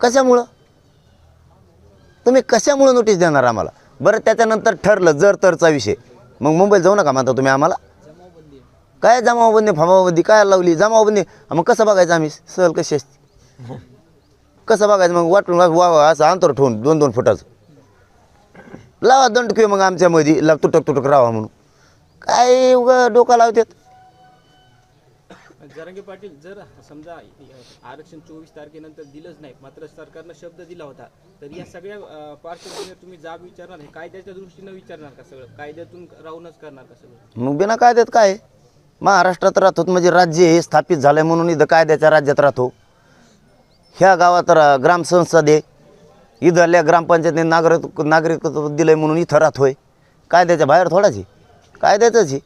कशामुळं? तुम्ही कशामुळं नोटीस देणार आम्हाला? बरं त्याच्यानंतर ठरलं जर तरचा विषय. मग मुंबईत जाऊ नका म्हणता तुम्ही आम्हाला. काय जमावबंदी फमावबंदी काय लावली? जमावबंदी. मग कसं बघायचं आम्ही? सहल कशी असते? कसं बघायचं? मग वाटून वा वा असं अंतर ठेवून दोन दोन फुटाचं. लावा दंड किंवा मग आमच्यामध्ये. ला तुटक तुटक राहा म्हणून. काय उगा डोका लावतात? जरांगे पाटील जर समजा आरक्षण चोवीस तारखेनंतर दिलंच नाही मात्र सरकारनं शब्द दिला होता तर या सगळ्या पार्श्वभूमीवर तुम्ही जाब विचारणार हे कायद्याच्या दृष्टीनं विचारणार का सगळं? कायद्यातून राहूनच करणार का सगळं? मग बिना कायद्यात काय? महाराष्ट्रात राहतो म्हणजे राज्य हे स्थापित झालं म्हणून इथं कायद्याच्या राज्यात राहतो. ह्या गावात रा- ग्रामसंसद आहे. इथल्या ग्रामपंचायतीने नागरिक नागरिकत्व दिलं म्हणून इथं राहतोय. कायद्याच्या बाहेर थोडाच आहे. कायद्याचंच आहे.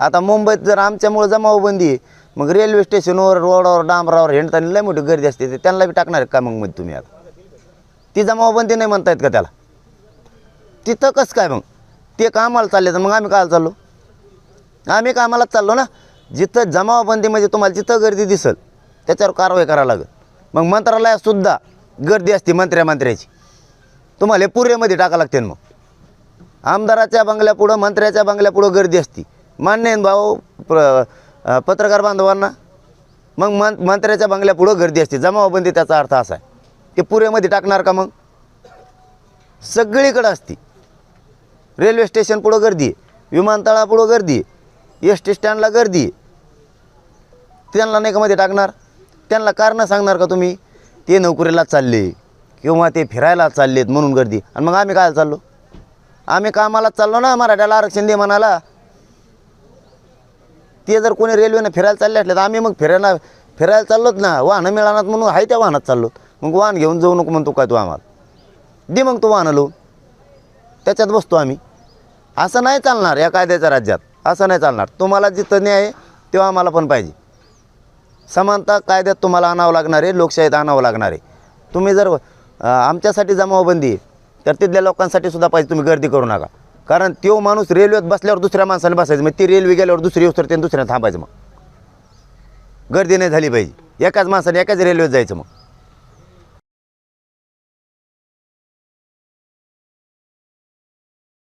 आता मुंबईत जर आमच्यामुळं जमावबंदी आहे मग रेल्वे स्टेशनवर रोडावर डांबरावर हिंडताना लय मोठी गर्दी असते. ते त्यांना बी टाकणार का मग मध्ये तुम्ही आता? ती जमावबंदी नाही म्हणतायत का त्याला? तिथं कसं काय मग? ते कामाला चालले तर मग आम्ही काय चाललो? आम्ही कामालाच चाललो ना? जिथं जमावबंदी म्हणजे तुम्हाला जिथं गर्दी दिसल त्याच्यावर कारवाई करावं लागेल. मग मंत्रालयातसुद्धा गर्दी असते मंत्र्या मंत्र्याची. तुम्हाला हे पुरेमध्ये टाका लागते मग. आमदाराच्या बंगल्यापुढं मंत्र्याच्या बंगल्यापुढं गर्दी असती. मान्य भाऊ प्र पत्रकार बांधवांना. मग मं मंत्र्याच्या बंगल्यापुढं गर्दी असते. जमावबंदी त्याचा अर्थ असा आहे. ते पुरेमध्ये टाकणार का मग? सगळीकडं असती. रेल्वे स्टेशन पुढं गर्दी आहे. विमानतळापुढं गर्दी आहे. एस टी स्टँडला गर्दी आहे. त्यांना नाही का मध्ये टाकणार? त्यांना कारणं सांगणार का तुम्ही? ते नोकरीला चालले किंवा ते फिरायला चाललेत म्हणून गर्दी आणि मग आम्ही काय चाललो? आम्ही कामालाच चाललो ना मराठ्याला आरक्षण दे म्हणाला. ते जर कोणी रेल्वेनं फिरायला चालले असले तर आम्ही मग फिरायला फिरायला चाललोत ना. वाहनं मिळाणार म्हणून आहे त्या वाहनात चाललो मग वाहन घेऊन जाऊ नको म्हणतो काय तू आम्हाला? दे मग तू वाहनं लावून. त्याच्यात बसतो आम्ही. असं नाही चालणार या कायद्याच्या राज्यात. असं नाही चालणार. तुम्हाला जिथं न्याय आहे, तेव्हा आम्हाला पण पाहिजे. समानता कायद्यात तुम्हाला आणावं लागणार आहे लोकशाहीत आणावं लागणार आहे. तुम्ही जर आमच्यासाठी जमावबंदी आहे तर तिथल्या लोकांसाठी सुद्धा पाहिजे. तुम्ही गर्दी करू नका. कारण तो माणूस रेल्वेत बसल्यावर दुसऱ्या माणसाने बसायचं. मग ती रेल्वे गेल्यावर दुसरी उतरते आणि दुसऱ्या थांबायचं मग. गर्दी नाही झाली पाहिजे. एकाच माणसाने एकाच रेल्वेत जायचं मग.